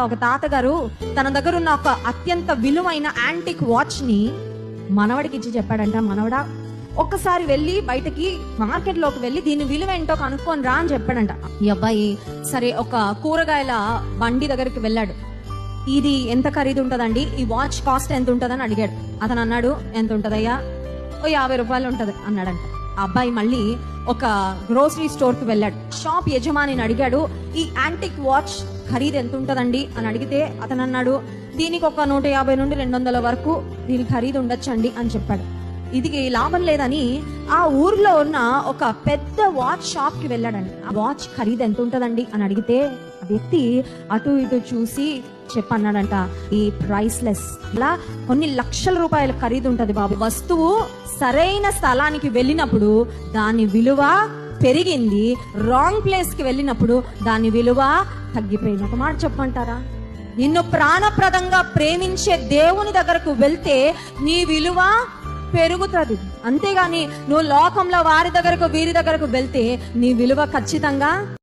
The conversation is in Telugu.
ఒక తాతగారు తన దగ్గర ఉన్న ఒక అత్యంత విలువైన యాంటిక్ వాచ్ని మనవడికి ఇచ్చి చెప్పాడంట మనవడా ఒక్కసారి వెళ్ళి బయటకి మార్కెట్లోకి వెళ్ళి దీని విలువ ఏంటో కనుక్కొని రా అని చెప్పాడంట. ఈ అబ్బాయి సరే ఒక కూరగాయల బండి దగ్గరికి వెళ్ళాడు. ఇది ఎంత ఖరీదు ఉంటుందండి? ఈ వాచ్ కాస్ట్ ఎంత ఉంటుందని అడిగాడు. అతను అన్నాడు ఎంత ఉంటుందయ్యా? ఓ యాభై రూపాయలు ఉంటది అన్నాడంట. ఆ అబ్బాయి మళ్ళీ ఒక గ్రోసరీ స్టోర్కి వెళ్ళాడు. షాప్ యజమానిని అడిగాడు ఈ యాంటిక్ వాచ్ ఖరీదు ఎంత ఉంటుందండి అని అడిగితే అతను అన్నాడు దీనికి ఒక నూట యాభై నుండి రెండు వందల వరకు దీని ఖరీదు ఉండొచ్చండి అని చెప్పాడు. ఇది లాభం లేదని ఆ ఊర్లో ఉన్న ఒక పెద్ద వాచ్ షాప్కి వెళ్ళాడండి. ఆ వాచ్ ఖరీదు ఎంత ఉంటుందండి? అని అడిగితే ఆ వ్యక్తి అటు ఇటు చూసి చెప్పన్నాడంట ఈ ప్రైస్లెస్ అలా కొన్ని లక్షల రూపాయల ఖరీదు ఉంటది బాబు. వస్తువు సరైన స్థలానికి వెళ్ళినప్పుడు దాని విలువ పెరిగింది రాంగ్ ప్లేస్కి వెళ్ళినప్పుడు దాని విలువ తగ్గిపోయింది ఒక మాట చెప్పమంటారా? నిన్ను ప్రాణప్రదంగా ప్రేమించే దేవుని దగ్గరకు వెళ్తే నీ విలువ పెరుగుతుంది. అంతేగాని నువ్వు లోకంలో వారి దగ్గరకు వీరి దగ్గరకు వెళ్తే నీ విలువ ఖచ్చితంగా